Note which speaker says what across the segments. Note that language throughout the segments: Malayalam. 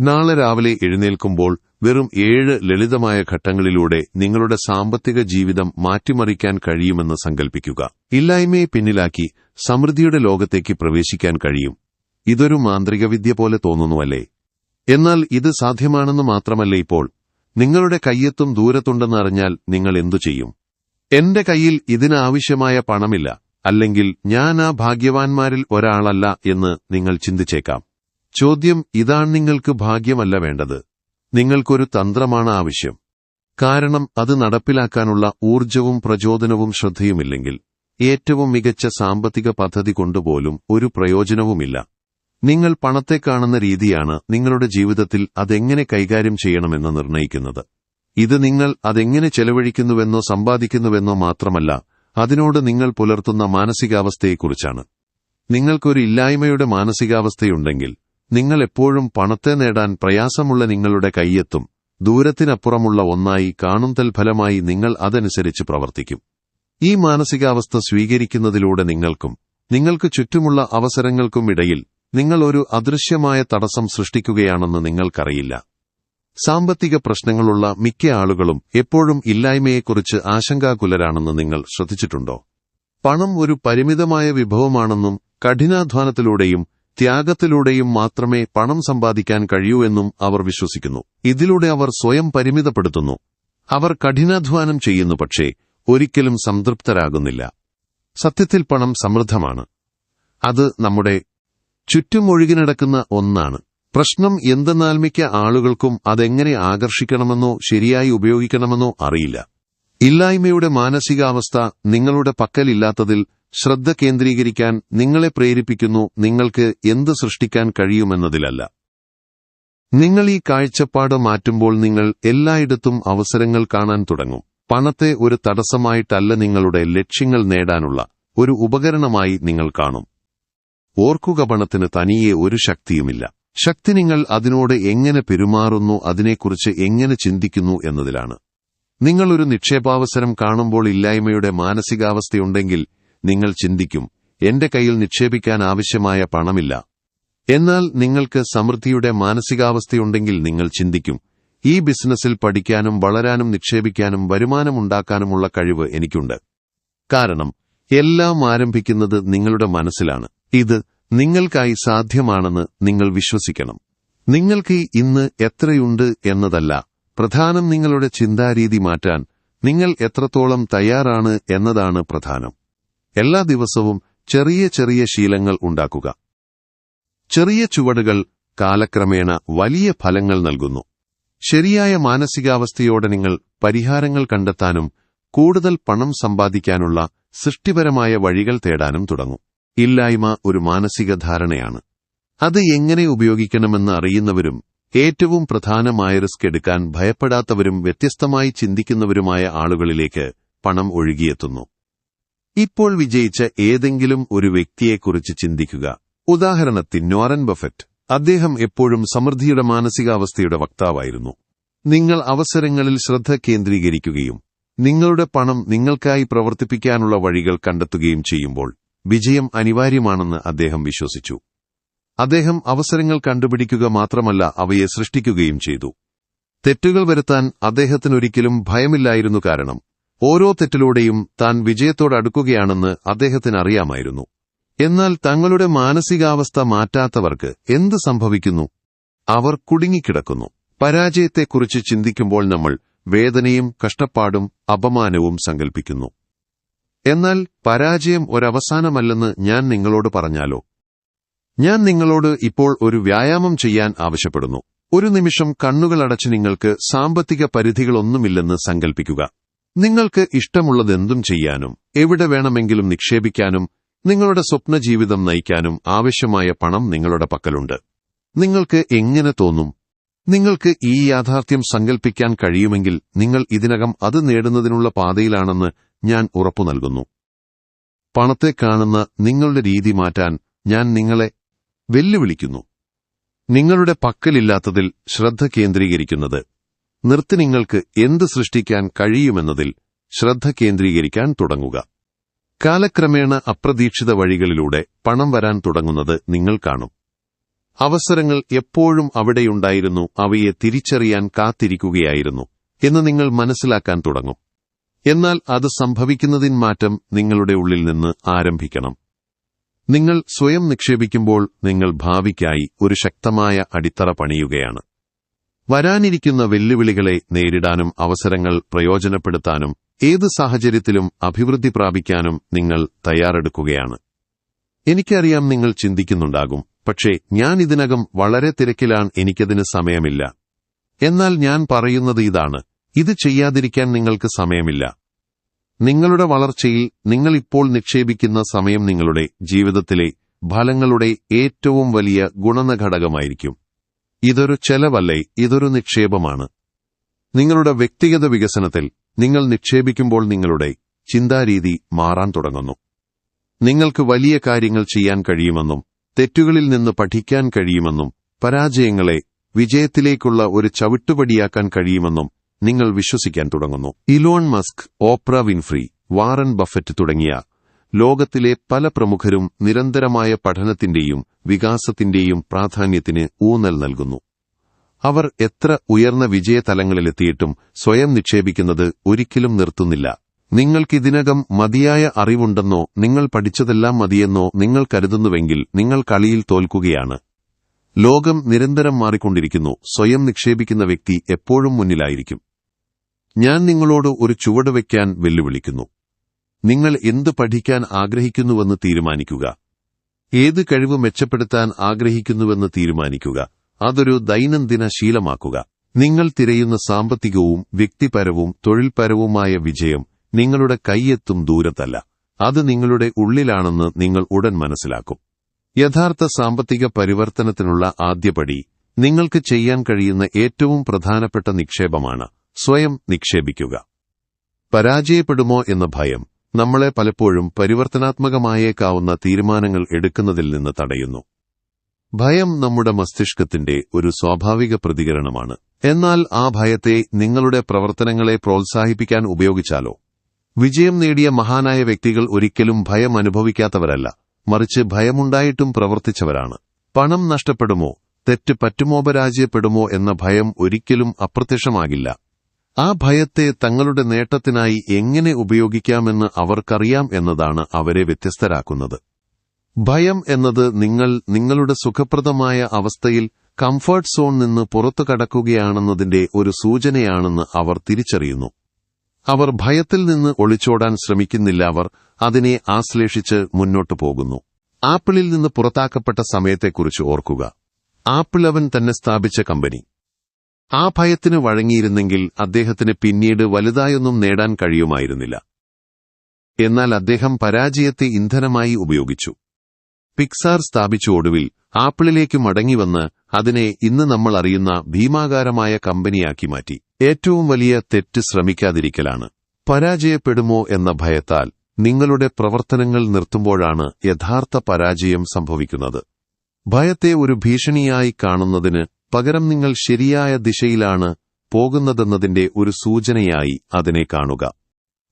Speaker 1: നാളെ രാവിലെ എഴുന്നേൽക്കുമ്പോൾ വെറും ഏഴ് ലളിതമായ ഘട്ടങ്ങളിലൂടെ നിങ്ങളുടെ സാമ്പത്തിക ജീവിതം മാറ്റിമറിക്കാൻ കഴിയുമെന്ന് സങ്കൽപ്പിക്കുക. ഇല്ലായ്മയെ പിന്നിലാക്കി സമൃദ്ധിയുടെ ലോകത്തേക്ക് പ്രവേശിക്കാൻ കഴിയും. ഇതൊരു മാന്ത്രികവിദ്യ പോലെ തോന്നുന്നുവല്ലേ? എന്നാൽ ഇത് സാധ്യമാണെന്ന് മാത്രമല്ല ഇപ്പോൾ? നിങ്ങളുടെ കയ്യെത്തും ദൂരത്തുണ്ടെന്ന് അറിഞ്ഞാൽ നിങ്ങൾ എന്തു ചെയ്യും? എന്റെ കയ്യിൽ ഇതിനാവശ്യമായ പണമില്ല അല്ലെങ്കിൽ ഞാൻ ആ ഭാഗ്യവാന്മാരിൽ ഒരാളല്ല എന്ന് നിങ്ങൾ ചിന്തിച്ചേക്കാം. ചോദ്യം ഇതാണ് നിങ്ങൾക്ക് ഭാഗ്യമല്ല വേണ്ടത്. നിങ്ങൾക്കൊരു തന്ത്രമാണ് ആവശ്യം. കാരണം അത് നടപ്പിലാക്കാനുള്ള ഊർജവും പ്രചോദനവും ശ്രദ്ധയുമില്ലെങ്കിൽ ഏറ്റവും മികച്ച സാമ്പത്തിക പദ്ധതി കൊണ്ടുപോലും ഒരു പ്രയോജനവുമില്ല. നിങ്ങൾ പണത്തെ കാണുന്ന രീതിയാണ് നിങ്ങളുടെ ജീവിതത്തിൽ അതെങ്ങനെ കൈകാര്യം ചെയ്യണമെന്ന് നിർണയിക്കുന്നത്. ഇത് നിങ്ങൾ അതെങ്ങനെ ചെലവഴിക്കുന്നുവെന്നോ സമ്പാദിക്കുന്നുവെന്നോ മാത്രമല്ല അതിനോട് നിങ്ങൾ പുലർത്തുന്ന മാനസികാവസ്ഥയെക്കുറിച്ചാണ്. നിങ്ങൾക്കൊരു ഇല്ലായ്മയുടെ മാനസികാവസ്ഥയുണ്ടെങ്കിൽ നിങ്ങൾ എപ്പോഴും പണത്തെ നേടാൻ പ്രയാസമുള്ള നിങ്ങളുടെ കൈയെത്തും. ദൂരത്തിനപ്പുറമുള്ള ഒന്നായി കാണും തൽഫലമായി നിങ്ങൾ അതനുസരിച്ച് പ്രവർത്തിക്കും. ഈ മാനസികാവസ്ഥ സ്വീകരിക്കുന്നതിലൂടെ നിങ്ങൾക്കും നിങ്ങൾക്ക് ചുറ്റുമുള്ള അവസരങ്ങൾക്കും ഇടയിൽ നിങ്ങൾ ഒരു അദൃശ്യമായ തടസ്സം സൃഷ്ടിക്കുകയാണെന്ന് നിങ്ങൾക്കറിയില്ല. സാമ്പത്തിക പ്രശ്നങ്ങളുള്ള മിക്ക ആളുകളും എപ്പോഴും ഇല്ലായ്മയെക്കുറിച്ച് ആശങ്കാകുലരാണെന്ന് നിങ്ങൾ ശ്രദ്ധിച്ചിട്ടുണ്ടോ? പണം ഒരു പരിമിതമായ വിഭവമാണെന്നും കഠിനാധ്വാനത്തിലൂടെയും ത്യാഗത്തിലൂടെയും മാത്രമേ പണം സമ്പാദിക്കാൻ കഴിയൂ എന്നും അവർ വിശ്വസിക്കുന്നു. ഇതിലൂടെ അവർ സ്വയം പരിമിതപ്പെടുത്തുന്നു. അവർ കഠിനാധ്വാനം ചെയ്യുന്നു പക്ഷേ ഒരിക്കലും സംതൃപ്തരാകുന്നില്ല. സത്യത്തിൽ പണം സമൃദ്ധമാണ്. അത് നമ്മുടെ ചുറ്റും ചുറ്റുമൊഴുകിനടക്കുന്ന ഒന്നാണ്. പ്രശ്നം എന്തെന്നാൽ മിക്ക ആളുകൾക്കും അതെങ്ങനെ ആകർഷിക്കണമെന്നോ ശരിയായി ഉപയോഗിക്കണമെന്നോ അറിയില്ല. ഇല്ലായ്മയുടെ മാനസികാവസ്ഥ നിങ്ങളുടെ പക്കലില്ലാത്തതിൽ ശ്രദ്ധ കേന്ദ്രീകരിക്കാൻ നിങ്ങളെ പ്രേരിപ്പിക്കുന്നു നിങ്ങൾക്ക് എന്ത് സൃഷ്ടിക്കാൻ കഴിയുമെന്നതിലല്ല. നിങ്ങൾ ഈ കാഴ്ചപ്പാട് മാറ്റുമ്പോൾ നിങ്ങൾ എല്ലായിടത്തും അവസരങ്ങൾ കാണാൻ തുടങ്ങും. പണത്തെ ഒരു തടസ്സമായിട്ടല്ല നിങ്ങളുടെ ലക്ഷ്യങ്ങൾ നേടാനുള്ള ഒരു ഉപകരണമായി നിങ്ങൾ കാണും. ഓർക്കുക പണത്തിന് തനിയെ ഒരു ശക്തിയുമില്ല. ശക്തി നിങ്ങൾ അതിനോട് എങ്ങനെ പെരുമാറുന്നു അതിനെക്കുറിച്ച് എങ്ങനെ ചിന്തിക്കുന്നു എന്നതിലാണ്. നിങ്ങളൊരു നിക്ഷേപാവസരം കാണുമ്പോൾ ഇല്ലായ്മയുടെ മാനസികാവസ്ഥയുണ്ടെങ്കിൽ നിങ്ങൾ ചിന്തിക്കും എന്റെ കയ്യിൽ നിക്ഷേപിക്കാൻ ആവശ്യമായ പണമില്ല. എന്നാൽ നിങ്ങൾക്ക് സമൃദ്ധിയുടെ മാനസികാവസ്ഥയുണ്ടെങ്കിൽ നിങ്ങൾ ചിന്തിക്കും ഈ ബിസിനസ്സിൽ പഠിക്കാനും വളരാനും നിക്ഷേപിക്കാനും വരുമാനമുണ്ടാക്കാനുമുള്ള കഴിവ് എനിക്കുണ്ട്. കാരണം എല്ലാം ആരംഭിക്കുന്നത് നിങ്ങളുടെ മനസ്സിലാണ്. ഇത് നിങ്ങൾക്കായി സാധ്യമാണെന്ന് നിങ്ങൾ വിശ്വസിക്കണം. നിങ്ങൾക്ക് ഇന്ന് എത്രയുണ്ട് എന്നതല്ല പ്രധാനം നിങ്ങളുടെ ചിന്താരീതി മാറ്റാൻ നിങ്ങൾ എത്രത്തോളം തയ്യാറാണ് എന്നതാണ് പ്രധാനം. എല്ലാ ദിവസവും ചെറിയ ചെറിയ ശീലങ്ങൾ ഉണ്ടാക്കുക. ചെറിയ ചുവടുകൾ കാലക്രമേണ വലിയ ഫലങ്ങൾ നൽകുന്നു. ശരിയായ മാനസികാവസ്ഥയോടെ നിങ്ങൾ പരിഹാരങ്ങൾ കണ്ടെത്താനും കൂടുതൽ പണം സമ്പാദിക്കാനുള്ള സൃഷ്ടിപരമായ വഴികൾ തേടാനും തുടങ്ങും. ഇല്ലായ്മ ഒരു മാനസിക ധാരണയാണ്. അത് എങ്ങനെ ഉപയോഗിക്കണമെന്ന് അറിയുന്നവരും ഏറ്റവും പ്രധാനമായ റിസ്ക് എടുക്കാൻ ഭയപ്പെടാത്തവരും വ്യത്യസ്തമായി ചിന്തിക്കുന്നവരുമായ ആളുകളിലേക്ക് പണം ഒഴുകിയെത്തുന്നു. ഇപ്പോൾ വിജയിച്ച ഏതെങ്കിലും ഒരു വ്യക്തിയെക്കുറിച്ച് ചിന്തിക്കുക. ഉദാഹരണത്തിന് നോറൻ ബഫറ്റ്. അദ്ദേഹം എപ്പോഴും സമൃദ്ധിയുടെ മാനസികാവസ്ഥയുടെ വക്താവായിരുന്നു. നിങ്ങൾ അവസരങ്ങളിൽ ശ്രദ്ധ കേന്ദ്രീകരിക്കുകയും നിങ്ങളുടെ പണം നിങ്ങൾക്കായി പ്രവർത്തിപ്പിക്കാനുള്ള വഴികൾ കണ്ടെത്തുകയും ചെയ്യുമ്പോൾ വിജയം അനിവാര്യമാണെന്ന് അദ്ദേഹം വിശ്വസിച്ചു. അദ്ദേഹം അവസരങ്ങൾ കണ്ടുപിടിക്കുക മാത്രമല്ല അവയെ സൃഷ്ടിക്കുകയും ചെയ്തു. തെറ്റുകൾ വരുത്താൻ അദ്ദേഹത്തിനൊരിക്കലും ഭയമില്ലായിരുന്നു കാരണം. ഓരോ തെറ്റിലൂടെയും താൻ വിജയത്തോടടുക്കുകയാണെന്ന് അദ്ദേഹത്തിന് അറിയാമായിരുന്നു എന്നാൽ തങ്ങളുടെ മാനസികാവസ്ഥ മാറ്റാത്തവർക്ക് എന്ത് സംഭവിക്കുന്നു? അവർ കുടുങ്ങിക്കിടക്കുന്നു. പരാജയത്തെക്കുറിച്ച് ചിന്തിക്കുമ്പോൾ നമ്മൾ വേദനയും കഷ്ടപ്പാടും അപമാനവും സങ്കൽപ്പിക്കുന്നു. എന്നാൽ പരാജയം ഒരവസാനമല്ലെന്ന് ഞാൻ നിങ്ങളോട് പറഞ്ഞാലോ? ഞാൻ നിങ്ങളോട് ഇപ്പോൾ ഒരു വ്യായാമം ചെയ്യാൻ ആവശ്യപ്പെടുന്നു. ഒരു നിമിഷം കണ്ണുകളടച്ച് നിങ്ങൾക്ക് സാമ്പത്തിക പരിധികളൊന്നുമില്ലെന്ന് സങ്കൽപ്പിക്കുക. നിങ്ങൾക്ക് ഇഷ്ടമുള്ളതെന്തും ചെയ്യാനും എവിടെ വേണമെങ്കിലും നിക്ഷേപിക്കാനും നിങ്ങളുടെ സ്വപ്ന ജീവിതം നയിക്കാനും ആവശ്യമായ പണം നിങ്ങളുടെ പക്കലുണ്ട്. നിങ്ങൾക്ക് എങ്ങനെ തോന്നും? നിങ്ങൾക്ക് ഈ യാഥാർത്ഥ്യം സങ്കൽപ്പിക്കാൻ കഴിയുമെങ്കിൽ നിങ്ങൾ ഇതിനകം അത് നേടുന്നതിനുള്ള പാതയിലാണെന്ന് ഞാൻ ഉറപ്പു നൽകുന്നു. പണത്തെ കാണുന്ന നിങ്ങളുടെ രീതി മാറ്റാൻ ഞാൻ നിങ്ങളെ വെല്ലുവിളിക്കുന്നു. നിങ്ങളുടെ പക്കലില്ലാത്തതിൽ ശ്രദ്ധ കേന്ദ്രീകരിക്കുന്നത് നിർത്തി നിങ്ങൾക്ക് എന്ത് സൃഷ്ടിക്കാൻ കഴിയുമെന്നതിൽ ശ്രദ്ധ കേന്ദ്രീകരിക്കാൻ തുടങ്ങുക. കാലക്രമേണ അപ്രതീക്ഷിത വഴികളിലൂടെ പണം വരാൻ തുടങ്ങുന്നത് നിങ്ങൾ കാണും. അവസരങ്ങൾ എപ്പോഴും അവിടെയുണ്ടായിരുന്നു അവയെ തിരിച്ചറിയാൻ കാത്തിരിക്കുകയായിരുന്നു എന്ന് നിങ്ങൾ മനസ്സിലാക്കാൻ തുടങ്ങും. എന്നാൽ അത് സംഭവിക്കുന്നതിന് മാറ്റം നിങ്ങളുടെ ഉള്ളിൽ നിന്ന് ആരംഭിക്കണം. നിങ്ങൾ സ്വയം നിക്ഷേപിക്കുമ്പോൾ നിങ്ങൾ ഭാവിക്കായി ഒരു ശക്തമായ അടിത്തറ പണിയുകയാണ്. വരാനിരിക്കുന്ന വെല്ലുവിളികളെ നേരിടാനും അവസരങ്ങൾ പ്രയോജനപ്പെടുത്താനും ഏത് സാഹചര്യത്തിലും അഭിവൃദ്ധി പ്രാപിക്കാനും നിങ്ങൾ തയ്യാറെടുക്കുകയാണ്. എനിക്കറിയാം നിങ്ങൾ ചിന്തിക്കുന്നുണ്ടാകും പക്ഷേ ഞാൻ ഇതിനകം വളരെ തിരക്കിലാണ് എനിക്കതിന് സമയമില്ല. എന്നാൽ ഞാൻ പറയുന്നത് ഇതാണ് ഇത് ചെയ്യാതിരിക്കാൻ നിങ്ങൾക്ക് സമയമില്ല. നിങ്ങളുടെ വളർച്ചയിൽ നിങ്ങൾ ഇപ്പോൾ നിക്ഷേപിക്കുന്ന സമയം നിങ്ങളുടെ ജീവിതത്തിലെ ഫലങ്ങളുടെ ഏറ്റവും വലിയ ഗുണനഘടകമായിരിക്കും. ഇതൊരു ചെലവല്ലേ ഇതൊരു നിക്ഷേപമാണ്. നിങ്ങളുടെ വ്യക്തിഗത വികസനത്തിൽ നിങ്ങൾ നിക്ഷേപിക്കുമ്പോൾ നിങ്ങളുടെ ചിന്താരീതി മാറാൻ തുടങ്ങുന്നു. നിങ്ങൾക്ക് വലിയ കാര്യങ്ങൾ ചെയ്യാൻ കഴിയുമെന്നും തെറ്റുകളിൽ നിന്ന് പഠിക്കാൻ കഴിയുമെന്നും പരാജയങ്ങളെ വിജയത്തിലേക്കുള്ള ഒരു ചവിട്ടുപടിയാക്കാൻ കഴിയുമെന്നും നിങ്ങൾ വിശ്വസിക്കാൻ തുടങ്ങുന്നു. Elon Musk Oprah Winfrey Warren Buffett തുടങ്ങിയ ലോകത്തിലെ പല പ്രമുഖരും നിരന്തരമായ പഠനത്തിന്റെയും വികാസത്തിന്റെയും പ്രാധാന്യത്തിന് ഊന്നൽ നൽകുന്നു. അവർ എത്ര ഉയർന്ന വിജയതലങ്ങളിലെത്തിയിട്ടും സ്വയം നിക്ഷേപിക്കുന്നത് ഒരിക്കലും നിർത്തുന്നില്ല. നിങ്ങൾക്കിതിനകം മതിയായ അറിവുണ്ടെന്നോ നിങ്ങൾ പഠിച്ചതെല്ലാം മതിയെന്നോ നിങ്ങൾ കരുതുന്നുവെങ്കിൽ നിങ്ങൾ കളിയിൽ തോൽക്കുകയാണ്. ലോകം നിരന്തരം മാറിക്കൊണ്ടിരിക്കുന്നു സ്വയം നിക്ഷേപിക്കുന്ന വ്യക്തി എപ്പോഴും മുന്നിലായിരിക്കും. ഞാൻ നിങ്ങളോട് ഒരു ചുവട് വയ്ക്കാൻ വെല്ലുവിളിക്കുന്നു. നിങ്ങൾ എന്ത് പഠിക്കാൻ ആഗ്രഹിക്കുന്നുവെന്ന് തീരുമാനിക്കുക. ഏത് കഴിവ് മെച്ചപ്പെടുത്താൻ ആഗ്രഹിക്കുന്നുവെന്ന് തീരുമാനിക്കുക. അതൊരു ദൈനംദിന ശീലമാക്കുക. നിങ്ങൾ തിരയുന്ന സാമ്പത്തികവും വ്യക്തിപരവും തൊഴിൽപരവുമായ വിജയം നിങ്ങളുടെ കൈയെത്തും ദൂരത്തല്ല. അത് നിങ്ങളുടെ ഉള്ളിലാണെന്ന് നിങ്ങൾ ഉടൻ മനസ്സിലാക്കും. യഥാർത്ഥ സാമ്പത്തിക പരിവർത്തനത്തിനുള്ള ആദ്യപടി നിങ്ങൾക്ക് ചെയ്യാൻ കഴിയുന്ന ഏറ്റവും പ്രധാനപ്പെട്ട നിക്ഷേപമാണ് സ്വയം നിക്ഷേപിക്കുക. പരാജയപ്പെടുമോ എന്ന ഭയം നമ്മളെ പലപ്പോഴും പരിവർത്തനാത്മകമായേക്കാവുന്ന തീരുമാനങ്ങൾ എടുക്കുന്നതിൽ നിന്ന് തടയുന്നു. ഭയം നമ്മുടെ മസ്തിഷ്കത്തിന്റെ ഒരു സ്വാഭാവിക പ്രതികരണമാണ്. എന്നാൽ ആ ഭയത്തെ നിങ്ങളുടെ പ്രവർത്തനങ്ങളെ പ്രോത്സാഹിപ്പിക്കാൻ ഉപയോഗിച്ചാലോ? വിജയം നേടിയ മഹാനായ വ്യക്തികൾ ഒരിക്കലും ഭയം അനുഭവിക്കാത്തവരല്ല. മറിച്ച് ഭയമുണ്ടായിട്ടും പ്രവർത്തിച്ചവരാണ്. പണം നഷ്ടപ്പെടുമോ? തെറ്റ് പറ്റുമോ? പരാജയപ്പെടുമോ? എന്ന ഭയം ഒരിക്കലും അപ്രത്യക്ഷമാകില്ല. ആ ഭയത്തെ തങ്ങളുടെ നേട്ടത്തിനായി എങ്ങനെ ഉപയോഗിക്കാമെന്ന് അവർക്കറിയാം എന്നതാണ് അവരെ വ്യത്യസ്തരാക്കുന്നത്. ഭയം എന്നത് നിങ്ങൾ നിങ്ങളുടെ സുഖപ്രദമായ അവസ്ഥയിൽ കംഫർട്ട് സോൺ നിന്ന് പുറത്തു കടക്കുകയാണെന്നതിന്റെ ഒരു സൂചനയാണെന്ന് അവർ തിരിച്ചറിയുന്നു. അവർ ഭയത്തിൽ നിന്ന് ഒളിച്ചോടാൻ ശ്രമിക്കുന്നില്ല അവർ അതിനെ ആശ്ലേഷിച്ച് മുന്നോട്ടു പോകുന്നു. ആപ്പിളിൽ നിന്ന് പുറത്താക്കപ്പെട്ട സമയത്തെക്കുറിച്ച് ഓർക്കുക. ആപ്പിൾ അവൻ തന്നെ സ്ഥാപിച്ച കമ്പനി. ആ ഭയത്തിന് വഴങ്ങിയിരുന്നെങ്കിൽ അദ്ദേഹത്തിന് പിന്നീട് വലുതായൊന്നും നേടാൻ കഴിയുമായിരുന്നില്ല. എന്നാൽ അദ്ദേഹം പരാജയത്തെ ഇന്ധനമായി ഉപയോഗിച്ചു. പിക്സാർ സ്ഥാപിച്ച ഒടുവിൽ ആപ്പിളിലേക്ക് മടങ്ങിവന്ന് അതിനെ ഇന്ന് നമ്മൾ അറിയുന്ന ഭീമാകാരമായ കമ്പനിയാക്കി മാറ്റി. ഏറ്റവും വലിയ തെറ്റ് ശ്രമിക്കാതിരിക്കലാണ്. പരാജയപ്പെടുമോ എന്ന ഭയത്താൽ നിങ്ങളുടെ പ്രവർത്തനങ്ങൾ നിർത്തുമ്പോഴാണ് യഥാർത്ഥ പരാജയം സംഭവിക്കുന്നത്. ഭയത്തെ ഒരു ഭീഷണിയായി കാണുന്നതിന് പകരം നിങ്ങൾ ശരിയായ ദിശയിലാണ് പോകുന്നതെന്നതിന്റെ ഒരു സൂചനയായി അതിനെ കാണുക.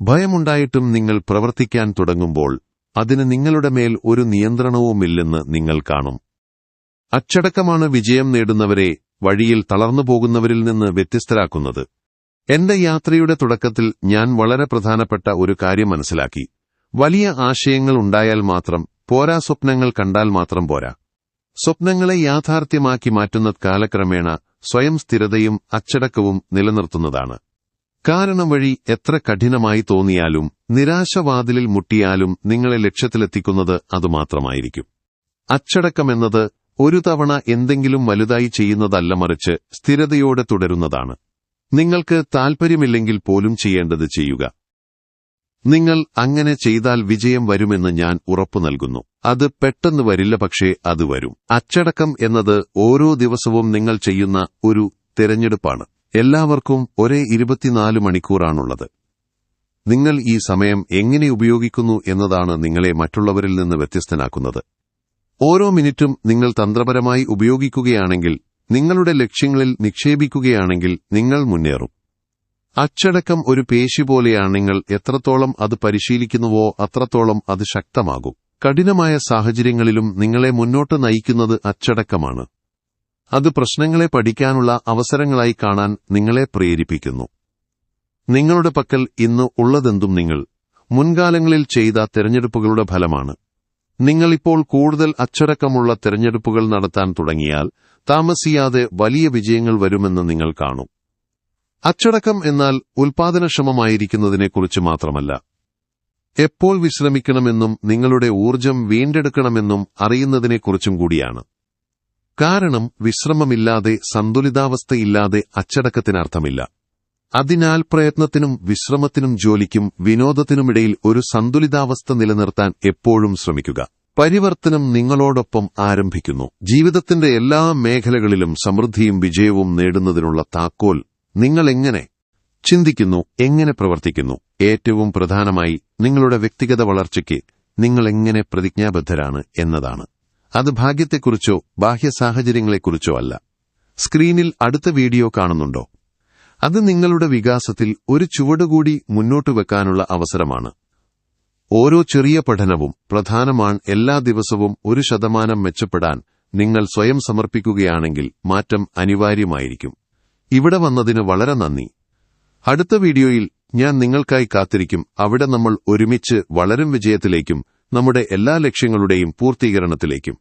Speaker 1: ഭയമുണ്ടായിട്ടും നിങ്ങൾ പ്രവർത്തിക്കാൻ തുടങ്ങുമ്പോൾ അതിന് നിങ്ങളുടെ മേൽ ഒരു നിയന്ത്രണവുമില്ലെന്ന് നിങ്ങൾ കാണും. അച്ചടക്കമാണ് വിജയം നേടുന്നവരെ വഴിയിൽ തളർന്നു പോകുന്നവരിൽ നിന്ന് വ്യത്യസ്തരാക്കുന്നത്. എന്റെ യാത്രയുടെ തുടക്കത്തിൽ ഞാൻ വളരെ പ്രധാനപ്പെട്ട ഒരു കാര്യം മനസ്സിലാക്കി. വലിയ ആശയങ്ങൾ ഉണ്ടായാൽ മാത്രം പോരാ സ്വപ്നങ്ങൾ കണ്ടാൽ മാത്രം പോരാ. സ്വപ്നങ്ങളെ യാഥാർത്ഥ്യമാക്കി മാറ്റുന്ന കാലക്രമേണ സ്വയം സ്ഥിരതയും അച്ചടക്കവും നിലനിർത്തുന്നതാണ്. കാരണം വഴി എത്ര കഠിനമായി തോന്നിയാലും നിരാശവാതിലിൽ മുട്ടിയാലും നിങ്ങളെ ലക്ഷ്യത്തിലെത്തിക്കുന്നത് അതുമാത്രമായിരിക്കും അച്ചടക്കമെന്നത് ഒരു തവണ എന്തെങ്കിലും വലുതായി ചെയ്യുന്നതല്ല മറിച്ച് സ്ഥിരതയോടെ തുടരുന്നതാണ്. നിങ്ങൾക്ക് താൽപ്പര്യമില്ലെങ്കിൽ പോലും ചെയ്യേണ്ടത് ചെയ്യുക. നിങ്ങൾ അങ്ങനെ ചെയ്താൽ വിജയം വരുമെന്ന് ഞാൻ ഉറപ്പു നൽകുന്നു. അത് പെട്ടെന്ന് വരില്ല പക്ഷേ അത് വരും. അച്ചടക്കം എന്നത് ഓരോ ദിവസവും നിങ്ങൾ ചെയ്യുന്ന ഒരു തിരഞ്ഞെടുപ്പാണ്. എല്ലാവർക്കും ഒരേ ഇരുപത്തിനാല് മണിക്കൂറാണുള്ളത്. നിങ്ങൾ ഈ സമയം എങ്ങനെ ഉപയോഗിക്കുന്നു എന്നതാണ് നിങ്ങളെ മറ്റുള്ളവരിൽ നിന്ന് വ്യത്യസ്തനാക്കുന്നത്. ഓരോ മിനിറ്റും നിങ്ങൾ തന്ത്രപരമായി ഉപയോഗിക്കുകയാണെങ്കിൽ നിങ്ങളുടെ ലക്ഷ്യങ്ങളിൽ നിക്ഷേപിക്കുകയാണെങ്കിൽ നിങ്ങൾ മുന്നേറും. അച്ചടക്കം ഒരു പേശി പോലെയാണ് നിങ്ങൾ എത്രത്തോളം അത് പരിശീലിക്കുന്നുവോ അത്രത്തോളം അത് ശക്തമാകും. കഠിനമായ സാഹചര്യങ്ങളിലും നിങ്ങളെ മുന്നോട്ട് നയിക്കുന്നത് അച്ചടക്കമാണ്. അത് പ്രശ്നങ്ങളെ പഠിക്കാനുള്ള അവസരങ്ങളായി കാണാൻ നിങ്ങളെ പ്രേരിപ്പിക്കുന്നു. നിങ്ങളുടെ പക്കൽ ഇന്ന് ഉള്ളതെന്തും നിങ്ങൾ മുൻകാലങ്ങളിൽ ചെയ്ത തെരഞ്ഞെടുപ്പുകളുടെ ഫലമാണ്. നിങ്ങളിപ്പോൾ കൂടുതൽ അച്ചടക്കമുള്ള തെരഞ്ഞെടുപ്പുകൾ നടത്താൻ തുടങ്ങിയാൽ താമസിയാതെ വലിയ വിജയങ്ങൾ വരുമെന്ന് നിങ്ങൾ കാണും. അച്ചടക്കം എന്നാൽ ഉൽപാദനക്ഷമമായിരിക്കുന്നതിനെക്കുറിച്ച് മാത്രമല്ല. എപ്പോൾ വിശ്രമിക്കണമെന്നും നിങ്ങളുടെ ഊർജം വീണ്ടെടുക്കണമെന്നും അറിയുന്നതിനെക്കുറിച്ചും കൂടിയാണ്. കാരണം വിശ്രമമില്ലാതെ സന്തുലിതാവസ്ഥയില്ലാതെ അച്ചടക്കത്തിനർത്ഥമില്ല. അതിനാൽ പ്രയത്നത്തിനും വിശ്രമത്തിനും ജോലിക്കും വിനോദത്തിനുമിടയിൽ ഒരു സന്തുലിതാവസ്ഥ നിലനിർത്താൻ എപ്പോഴും ശ്രമിക്കുക. പരിവർത്തനം നിങ്ങളോടൊപ്പം ആരംഭിക്കുന്നു. ജീവിതത്തിന്റെ എല്ലാ മേഖലകളിലും സമൃദ്ധിയും വിജയവും നേടുന്നതിനുള്ള താക്കോൽ നിങ്ങൾ എങ്ങനെ ചിന്തിക്കുന്നു എങ്ങനെ പ്രവർത്തിക്കുന്നു? ഏറ്റവും പ്രധാനമായി നിങ്ങളുടെ വ്യക്തിഗത വളർച്ചയ്ക്ക് നിങ്ങൾ എങ്ങനെ പ്രതിജ്ഞാബദ്ധരാണ് എന്നതാണ്. അത് ഭാഗ്യത്തെക്കുറിച്ചോ ബാഹ്യ സാഹചര്യങ്ങളെക്കുറിച്ചോ അല്ല. സ്ക്രീനിൽ അടുത്ത വീഡിയോ കാണുന്നുണ്ടോ? അത് നിങ്ങളുടെ വികാസത്തിൽ ഒരു ചുവടുകൂടി മുന്നോട്ട് വെക്കാനുള്ള അവസരമാണ്. ഓരോ ചെറിയ പഠനവും പ്രധാനമാണ് എല്ലാ ദിവസവും ഒരു ശതമാനം മെച്ചപ്പെടാൻ നിങ്ങൾ സ്വയം സമർപ്പിക്കുകയാണെങ്കിൽ മാറ്റം അനിവാര്യമായിരിക്കും. ഇവിടെ വന്നതിന് വളരെ നന്ദി. അടുത്ത വീഡിയോയിൽ ഞാൻ നിങ്ങൾക്കായി കാത്തിരിക്കും. അവിടെ നമ്മൾ ഒരുമിച്ച് വളരും വിജയത്തിലേക്കും നമ്മുടെ എല്ലാ ലക്ഷ്യങ്ങളുടെയും പൂർത്തീകരണത്തിലേക്കും.